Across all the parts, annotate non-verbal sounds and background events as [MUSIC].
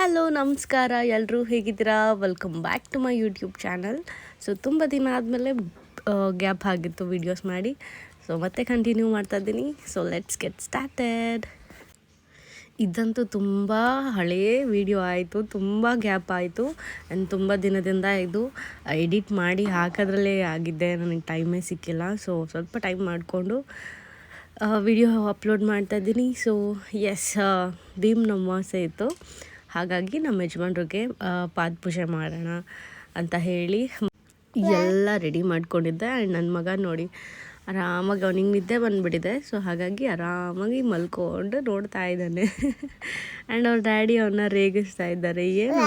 Hello ನಮಸ್ಕಾರ. ಎಲ್ಲರೂ ಹೇಗಿದ್ದೀರಾ? Welcome back to my YouTube channel so ತುಂಬ ದಿನ ಆದಮೇಲೆ ಗ್ಯಾಪ್ ಆಗಿತ್ತು ವೀಡಿಯೋಸ್ ಮಾಡಿ. ಸೊ ಮತ್ತೆ ಕಂಟಿನ್ಯೂ ಮಾಡ್ತಾ ಇದ್ದೀನಿ. ಸೊ ಲೆಟ್ಸ್ ಗೆಟ್ ಸ್ಟಾರ್ಟೆಡ್ ಇದಂತೂ ತುಂಬ ಹಳೆಯ ವಿಡಿಯೋ ಆಯಿತು. ತುಂಬ ಗ್ಯಾಪ್ ಆಯಿತು. ಆ್ಯಂಡ್ ತುಂಬ ದಿನದಿಂದ ಇದು ಎಡಿಟ್ ಮಾಡಿ ಹಾಕೋದ್ರಲ್ಲೇ ಆಗಿದ್ದೆ. ನನಗೆ ಟೈಮೇ ಸಿಕ್ಕಿಲ್ಲ. ಸೊ ಸ್ವಲ್ಪ ಟೈಮ್ ಮಾಡಿಕೊಂಡು ವಿಡಿಯೋ ಅಪ್ಲೋಡ್ ಮಾಡ್ತಾ ಇದ್ದೀನಿ. ಸೊ ಎಸ್ ಭೀಮ್ ನಮಾಸೆ ಇತ್ತು. ಹಾಗಾಗಿ ನಮ್ಮ ಯಜಮಾನ್ರಿಗೆ ಪಾದ ಪೂಜೆ ಮಾಡೋಣ ಅಂತ ಹೇಳಿ ಎಲ್ಲ ರೆಡಿ ಮಾಡ್ಕೊಂಡಿದ್ದೆ. ಆ್ಯಂಡ್ ನನ್ನ ಮಗ ನೋಡಿ ಆರಾಮಾಗಿ ಅವನಿಗೆ ನಿದ್ದೆ ಬಂದುಬಿಟ್ಟಿದೆ. ಸೊ ಹಾಗಾಗಿ ಆರಾಮಾಗಿ ಮಲ್ಕೊಂಡು ನೋಡ್ತಾ ಇದ್ದಾನೆ. [LAUGHS] ಆ್ಯಂಡ್ ಅವ್ರ ಡ್ಯಾಡಿ ಅವನ್ನ ರೇಗಿಸ್ತಾ ಇದ್ದಾರೆ. ಏನು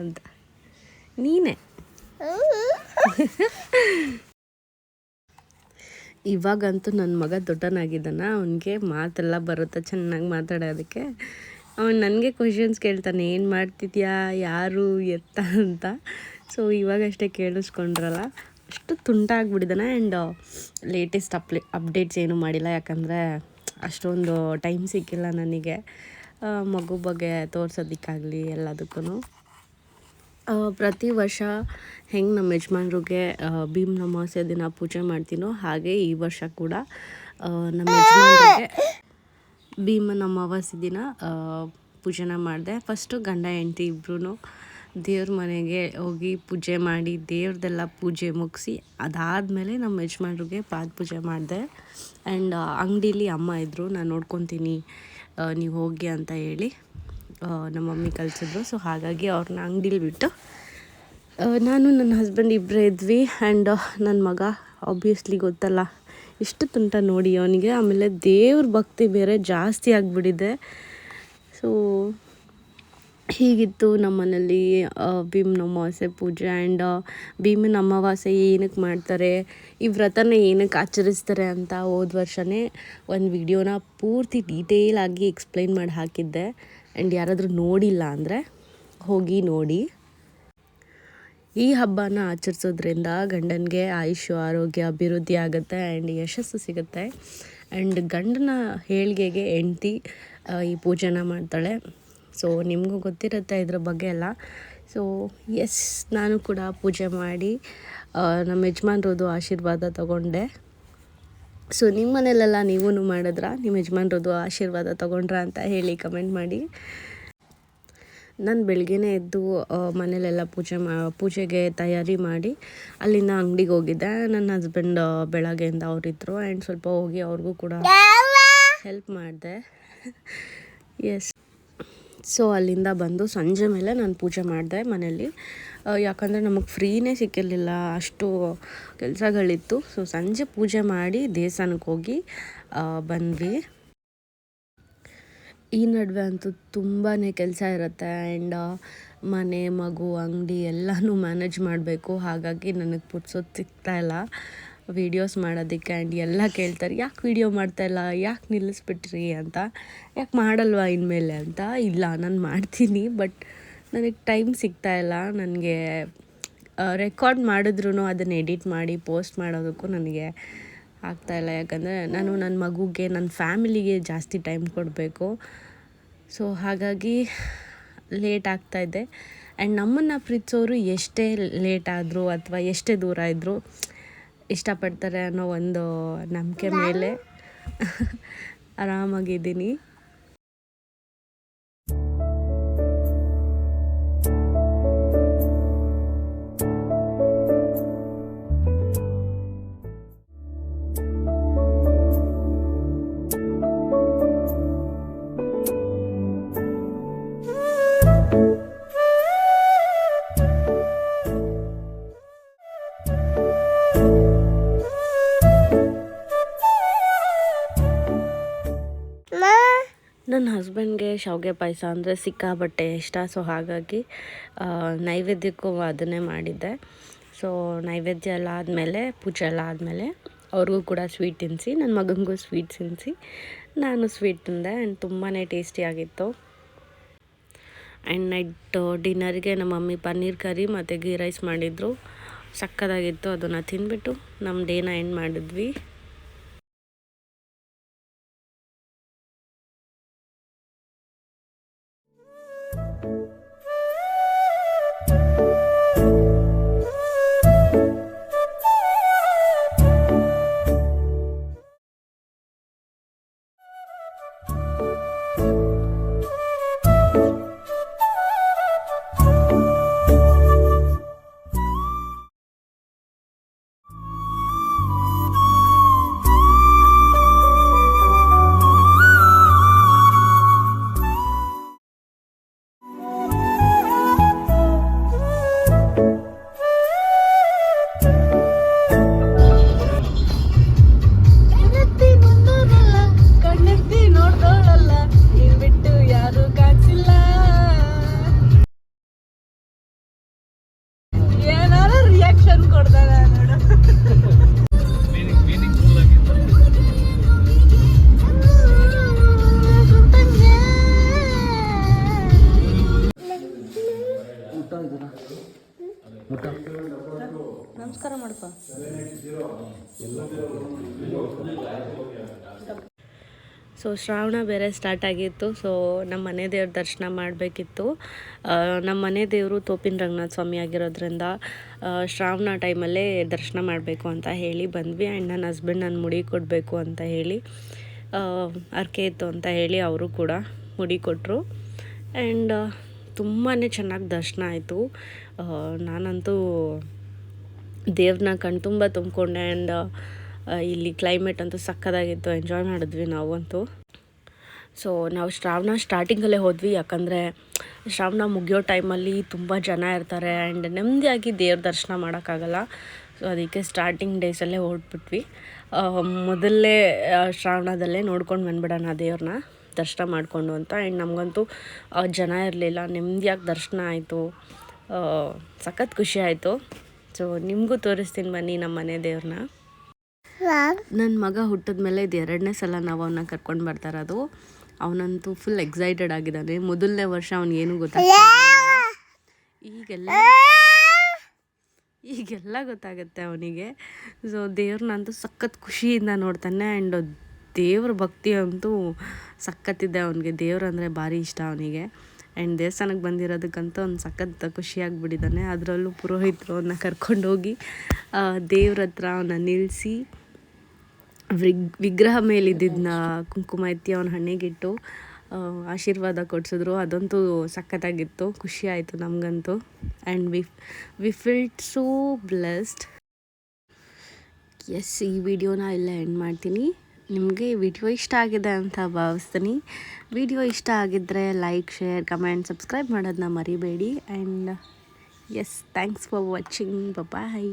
ಅಂತ. ನೀನೇ. [LAUGHS] ಇವಾಗಂತೂ ನನ್ನ ಮಗ ದೊಡ್ಡನಾಗಿದ್ದಾನ, ಅವನಿಗೆ ಮಾತೆಲ್ಲ ಬರುತ್ತೆ, ಚೆನ್ನಾಗಿ ಮಾತಾಡೋದಕ್ಕೆ. ಅವನು ನನಗೆ ಕ್ವಶನ್ಸ್ ಕೇಳ್ತಾನೆ, ಏನು ಮಾಡ್ತಿದ್ಯಾ? ಯಾರು? ಎತ್ತ ಅಂತ. ಸೊ ಇವಾಗಷ್ಟೇ ಕೇಳಿಸ್ಕೊಂಡ್ರಲ್ಲ, ಅಷ್ಟು ತುಂಟಾಗ್ಬಿಟ್ಟಿದ್ದಾನೆ ಆ್ಯಂಡ್ ಲೇಟೆಸ್ಟ್ ಅಪ್ಲೇ ಅಪ್ಡೇಟ್ಸ್ ಏನೂ ಮಾಡಿಲ್ಲ, ಯಾಕಂದರೆ ಅಷ್ಟೊಂದು ಟೈಮ್ ಸಿಕ್ಕಿಲ್ಲ ನನಗೆ. ಮಗು ಬಗ್ಗೆ ತೋರಿಸೋದಕ್ಕಾಗಲಿ ಎಲ್ಲದಕ್ಕೂ ಪ್ರತಿ ವರ್ಷ ಹೆಂಗೆ ನಮ್ಮ ಯಜಮಾನ್ರಿಗೆ ಭೀಮ್ ಅಮಾವಾಸ್ಯೆ ದಿನ ಪೂಜೆ ಮಾಡ್ತೀನೋ ಹಾಗೆ ಈ ವರ್ಷ ಕೂಡ ನಮ್ಮ ಯಜಮಾನ್ರಿಗೆ ಭೀಮನ ಅಮಾವಾಸ್ಯೆ ದಿನ ಪೂಜೆನ ಮಾಡಿದೆ. ಫಸ್ಟು ಗಂಡ ಹೆಂಡತಿ ಇಬ್ಬರೂ ದೇವ್ರ ಮನೆಗೆ ಹೋಗಿ ಪೂಜೆ ಮಾಡಿ ದೇವ್ರದೆಲ್ಲ ಪೂಜೆ ಮುಗಿಸಿ ಅದಾದಮೇಲೆ ನಮ್ಮ ಯಜಮಾನ್ರಿಗೆ ಪಾದ ಪೂಜೆ ಮಾಡಿದೆ. ಆ್ಯಂಡ್ ಅಂಗಡೀಲಿ ಅಮ್ಮ ಇದ್ದರು ನಾನು ನೋಡ್ಕೊತೀನಿ ನೀವು ಹೋಗಿ ಅಂತ ಹೇಳಿ. ನಮ್ಮ ಮಮ್ಮಿ ಕಲಿಸಿದ್ರು. ಸೊ ಹಾಗಾಗಿ ಅವ್ರನ್ನ ಅಂಗಡೀಲಿ ಬಿಟ್ಟು ನಾನು ನನ್ನ ಹಸ್ಬೆಂಡ್ ಇಬ್ಬರೇ ಇದ್ವಿ. ಆ್ಯಂಡ್ ನನ್ನ ಮಗ ಆಬ್ವಿಯಸ್ಲಿ ಗೊತ್ತಲ್ಲ ಇಷ್ಟು ತುಂಟ ನೋಡಿ ಅವನಿಗೆ. ಆಮೇಲೆ ದೇವ್ರ ಭಕ್ತಿ ಬೇರೆ ಜಾಸ್ತಿ ಆಗಿಬಿಟ್ಟಿದೆ ಸೊ ಹೀಗಿತ್ತು ನಮ್ಮ ಮನೇಲಿ ಆ, ಭೀಮನ ಅಮಾವಾಸ್ಯೆ ಪೂಜೆ. ಆ್ಯಂಡ್ ಭೀಮನ ಅಮಾವಾಸ್ಯೆ ಏನಕ್ಕೆ ಮಾಡ್ತಾರೆ ಈ ವ್ರತನ ಏನಕ್ಕೆ ಆಚರಿಸ್ತಾರೆ ಅಂತ ಹೋದ ವರ್ಷವೇ ಒಂದು ವಿಡಿಯೋನ ಪೂರ್ತಿ ಡೀಟೇಲಾಗಿ ಎಕ್ಸ್ಪ್ಲೈನ್ ಮಾಡಿ ಹಾಕಿದ್ದೆ. ಆ್ಯಂಡ್ ಯಾರಾದರೂ ನೋಡಿಲ್ಲ ಅಂದರೆ ಹೋಗಿ ನೋಡಿ. ಈ ಹಬ್ಬನ ಆಚರಿಸೋದ್ರಿಂದ ಗಂಡನಿಗೆ ಆಯುಷ್ಯ, ಆರೋಗ್ಯ, ಅಭಿವೃದ್ಧಿ ಆಗುತ್ತೆ ಆ್ಯಂಡ್ ಯಶಸ್ಸು ಸಿಗುತ್ತೆ. ಆ್ಯಂಡ್ ಗಂಡನ ಏಳ್ಗೆಗೆ ಹೆಂಡ್ತಿ ಈ ಪೂಜೆನ ಮಾಡ್ತಾಳೆ. ಸೊ ನಿಮಗೂ ಗೊತ್ತಿರುತ್ತೆ ಇದ್ರ ಬಗ್ಗೆ ಎಲ್ಲ. ಸೊ ಎಸ್ ನಾನು ಕೂಡ ಪೂಜೆ ಮಾಡಿ ನಮ್ಮ ಯಜಮಾನ್ರದ್ದು ಆಶೀರ್ವಾದ ತಗೊಂಡೆ. ಸೊ ನಿಮ್ಮ ಮನೇಲೆಲ್ಲ ನೀವೂ ಮಾಡಿದ್ರಾ? ನಿಮ್ಮ ಯಜಮಾನ್ರದ್ದು ಆಶೀರ್ವಾದ ತಗೊಂಡ್ರಾ ಅಂತ ಹೇಳಿ ಕಮೆಂಟ್ ಮಾಡಿ. ನಾನು ಬೆಳಗ್ಗೆನೇ ಎದ್ದು ಮನೇಲೆಲ್ಲ ಪೂಜೆ ಮಾ ಪೂಜೆಗೆ ತಯಾರಿ ಮಾಡಿ ಅಲ್ಲಿಂದ ಅಂಗಡಿಗೆ ಹೋಗಿದ್ದೆ. ನನ್ನ ಹಸ್ಬೆಂಡ್ ಬೆಳಗ್ಗೆಯಿಂದ ಅವರಿದ್ದರು ಆ್ಯಂಡ್ ಸ್ವಲ್ಪ ಹೋಗಿ ಅವ್ರಿಗೂ ಕೂಡ ಹೆಲ್ಪ್ ಮಾಡಿದೆ. ಎಸ್ ಸೊ ಅಲ್ಲಿಂದ ಬಂದು ಸಂಜೆ ಮೇಲೆ ನಾನು ಪೂಜೆ ಮಾಡಿದೆ ಮನೇಲಿ ಆ, ಯಾಕಂದರೆ ನಮಗೆ ಫ್ರೀನೇ ಸಿಕ್ಕಿರಲಿಲ್ಲ ಅಷ್ಟು ಕೆಲಸಗಳಿತ್ತು. ಸೊ ಸಂಜೆ ಪೂಜೆ ಮಾಡಿ ದೇವಸ್ಥಾನಕ್ಕೆ ಹೋಗಿ ಬಂದ್ವಿ. ಈ ನಡುವೆ ಅಂತೂ ತುಂಬಾ ಕೆಲಸ ಇರುತ್ತೆ. ಆ್ಯಂಡ್ ಮನೆ ಮಗು ಅಂಗಡಿ ಎಲ್ಲನೂ ಮ್ಯಾನೇಜ್ ಮಾಡಬೇಕು. ಹಾಗಾಗಿ ನನಗೆ ಪುಟ್ಸೋದು ಸಿಗ್ತಾ ಇಲ್ಲ. ವೀಡಿಯೋಸ್ ಮಾಡೋದಕ್ಕೆ ಆ್ಯಂಡ್ ಎಲ್ಲ ಕೇಳ್ತಾರೆ, ಯಾಕೆ ವೀಡಿಯೋ ಮಾಡ್ತಾಯಿಲ್ಲ ಯಾಕೆ ನಿಲ್ಲಿಸ್ಬಿಟ್ರಿ ಅಂತ. ಯಾಕೆ ಮಾಡಲ್ವಾ ಇನ್ಮೇಲೆ ಅಂತ? ಇಲ್ಲ, ನಾನು ಮಾಡ್ತೀನಿ ಬಟ್ ನನಗೆ ಟೈಮ್ ಸಿಗ್ತಾ ಇಲ್ಲ. ನನಗೆ ರೆಕಾರ್ಡ್ ಮಾಡಿದ್ರು ಅದನ್ನು ಎಡಿಟ್ ಮಾಡಿ ಪೋಸ್ಟ್ ಮಾಡೋದಕ್ಕೂ ನನಗೆ ಆಗ್ತಾಯಿಲ್ಲ ಯಾಕಂದರೆ ನಾನು ನನ್ನ ಮಗುಗೆ ನನ್ನ ಫ್ಯಾಮಿಲಿಗೆ ಜಾಸ್ತಿ ಟೈಮ್ ಕೊಡಬೇಕು. ಸೊ ಹಾಗಾಗಿ ಲೇಟ್ ಆಗ್ತಾಯಿದೆ ಆ್ಯಂಡ್ ನಮ್ಮನ್ನು ಪ್ರೀತಿಸೋರು ಎಷ್ಟೇ ಲೇಟ್ ಆದರೂ ಅಥವಾ ಎಷ್ಟೇ ದೂರ ಇದ್ದರೂ ಇಷ್ಟಪಡ್ತಾರೆ ಅನ್ನೋ ಒಂದು ನಂಬಿಕೆ ಮೇಲೆ ಆರಾಮಾಗಿದ್ದೀನಿ. ಶಾವಿಗೆ ಪಾಯಸ ಅಂದರೆ ಸಿಕ್ಕಾಬಟ್ಟೆ ಇಷ್ಟ. ಸೊ ಹಾಗಾಗಿ ನೈವೇದ್ಯಕ್ಕೂ ಅದನ್ನೇ ಮಾಡಿದ್ದೆ. ಸೊ ನೈವೇದ್ಯ ಎಲ್ಲ ಆದಮೇಲೆ, ಪೂಜೆ ಎಲ್ಲ ಆದಮೇಲೆ ಅವ್ರಿಗೂ ಕೂಡ ಸ್ವೀಟ್ ತಿನ್ನಿಸಿ ನನ್ನ ಮಗನಿಗೂ ಸ್ವೀಟ್ ತಿನ್ನಿಸಿ, ನಾನು ಸ್ವೀಟ್ ತಿಂದೆ ಆ್ಯಂಡ್ ತುಂಬಾ ಟೇಸ್ಟಿಯಾಗಿತ್ತು ಆ್ಯಂಡ್ ನೈಟ್ ಡಿನ್ನರ್ಗೆ ನಮ್ಮ ಮಮ್ಮಿ ಪನ್ನೀರ್ ಕರಿ ಮತ್ತು ಗೀ ರೈಸ್ ಮಾಡಿದರು. ಸಕ್ಕದಾಗಿತ್ತು ಅದನ್ನು ತಿಂದ್ಬಿಟ್ಟು ನಮ್ಮ ಡೇನ ಎಂಡ್ ಮಾಡಿದ್ವಿ. ಸೊ ಶ್ರಾವಣ ಬೇರೆ ಸ್ಟಾರ್ಟ್ ಆಗಿತ್ತು. ಸೊ ನಮ್ಮ ಮನೆ ದೇವ್ರ ದರ್ಶನ ಮಾಡಬೇಕಿತ್ತು. ನಮ್ಮ ಮನೆ ದೇವರು ತೋಪಿನ ರಂಗನಾಥ ಸ್ವಾಮಿ ಆಗಿರೋದ್ರಿಂದ ಶ್ರಾವಣ ಟೈಮಲ್ಲೇ ದರ್ಶನ ಮಾಡಬೇಕು ಅಂತ ಹೇಳಿ ಬಂದ್ವಿ. ಆ್ಯಂಡ್ ನನ್ನ ಹಸ್ಬೆಂಡ್ ನಾನು ಮುಡಿ ಕೊಡಬೇಕು ಅಂತ ಹೇಳಿ ಅರ್ಕೆ ಇತ್ತು ಅಂತ ಹೇಳಿ ಅವರು ಕೂಡ ಮುಡಿ ಕೊಟ್ಟರು ಆ್ಯಂಡ್ ತುಂಬಾ ಚೆನ್ನಾಗಿ ದರ್ಶನ ಆಯಿತು. ನಾನಂತೂ ದೇವ್ರನ್ನ ಕಣ್ತುಂಬ ತುಂಬಿಕೊಂಡೆ ಆ್ಯಂಡ್ ಇಲ್ಲಿ ಕ್ಲೈಮೇಟ್ ಅಂತೂ ಸಕ್ಕದಾಗಿತ್ತು. ಎಂಜಾಯ್ ಮಾಡಿದ್ವಿ ನಾವಂತೂ. ಸೊ ನಾವು ಶ್ರಾವಣ ಸ್ಟಾರ್ಟಿಂಗಲ್ಲೇ ಹೋದ್ವಿ. ಯಾಕಂದರೆ ಶ್ರಾವಣ ಮುಗಿಯೋ ಟೈಮಲ್ಲಿ ತುಂಬ ಜನ ಇರ್ತಾರೆ ಆ್ಯಂಡ್ ನೆಮ್ಮದಿಯಾಗಿ ದೇವ್ರ ದರ್ಶನ ಮಾಡೋಕ್ಕಾಗಲ್ಲ. ಸೊ ಅದಕ್ಕೆ ಸ್ಟಾರ್ಟಿಂಗ್ ಡೇಸಲ್ಲೇ ಹೊರಟ್ಬಿಟ್ವಿ ಮೊದಲೇ ಶ್ರಾವಣದಲ್ಲೇ ನೋಡ್ಕೊಂಡು ಬಂದ್ಬಿಡೋಣ ದೇವ್ರನ್ನ, ದರ್ಶನ ಮಾಡಿಕೊಂಡು ಅಂತ. ಆ್ಯಂಡ್ ನಮಗಂತೂ ಜನ ಇರಲಿಲ್ಲ. ನೆಮ್ಮದಿಯಾಗಿ ದರ್ಶನ ಆಯಿತು. ಸಖತ್ ಖುಷಿ ಆಯಿತು. ಸೊ ನಿಮಗೂ ತೋರಿಸ್ತೀನಿ ಬನ್ನಿ ನಮ್ಮ ಮನೆ ದೇವ್ರನ್ನ. ನನ್ನ ಮಗ ಹುಟ್ಟಿದ ಮೇಲೆ ಇದು ಎರಡನೇ ಸಲ ನಾವು ಅವನ್ನ ಕರ್ಕೊಂಡು ಬರ್ತಾರದು ಅವನಂತೂ ಫುಲ್ ಎಕ್ಸೈಟೆಡ್ ಆಗಿದ್ದಾನೆ. ಮೊದಲನೇ ವರ್ಷ ಅವನಿಗೇನು ಗೊತ್ತಾಗ ಈಗೆಲ್ಲ ಈಗೆಲ್ಲ ಗೊತ್ತಾಗುತ್ತೆ ಅವನಿಗೆ. ಸೊ ದೇವ್ರನ್ನಂತೂ ಸಖತ್ ಖುಷಿಯಿಂದ ನೋಡ್ತಾನೆ ಆ್ಯಂಡ್ ದೇವ್ರ ಭಕ್ತಿ ಅಂತೂ ಸಖತ್ತಿದೆ ಅವನಿಗೆ. ದೇವ್ರಂದರೆ ಭಾರಿ ಇಷ್ಟ ಅವನಿಗೆ. ಆ್ಯಂಡ್ ದೇವಸ್ಥಾನಕ್ಕೆ ಬಂದಿರೋದಕ್ಕಂತೂ ಒಂದು ಸಖತ್ ಖುಷಿಯಾಗಿಬಿಟ್ಟಿದ್ದಾನೆ ಅದರಲ್ಲೂ ಪುರೋಹಿತರು ಅವನ್ನ ಕರ್ಕೊಂಡೋಗಿ ದೇವ್ರ ಹತ್ರ ಅವನ್ನ ನಿಲ್ಲಿಸಿ, ವಿಗ್, ವಿಗ್ರಹ ಮೇಲಿದ್ದಿದ್ದನ್ನ ಕುಂಕುಮ ಎತ್ತಿ ಅವನ ಹಣೆಗಿಟ್ಟು ಆಶೀರ್ವಾದ ಕೊಡಿಸಿದ್ರು. ಅದಂತೂ ಸಖತ್ತಾಗಿತ್ತು. ಖುಷಿ ಆಯಿತು ನಮಗಂತೂ. And we we felt so blessed. Yes, ಈ ವಿಡಿಯೋನ ಇಲ್ಲೇ ಎಂಡ್ ಮಾಡ್ತೀನಿ. ನಿಮಗೆ ವಿಡಿಯೋ ಇಷ್ಟ ಆಗಿದೆ ಅಂತ ಭಾವಿಸ್ತೀನಿ. ವಿಡಿಯೋ ಇಷ್ಟ ಆಗಿದ್ದರೆ ಲೈಕ್, ಶೇರ್, ಕಮೆಂಟ್, ಸಬ್ಸ್ಕ್ರೈಬ್ ಮಾಡೋದನ್ನ ಮರಿಬೇಡಿ. And yes, thanks for watching. Bye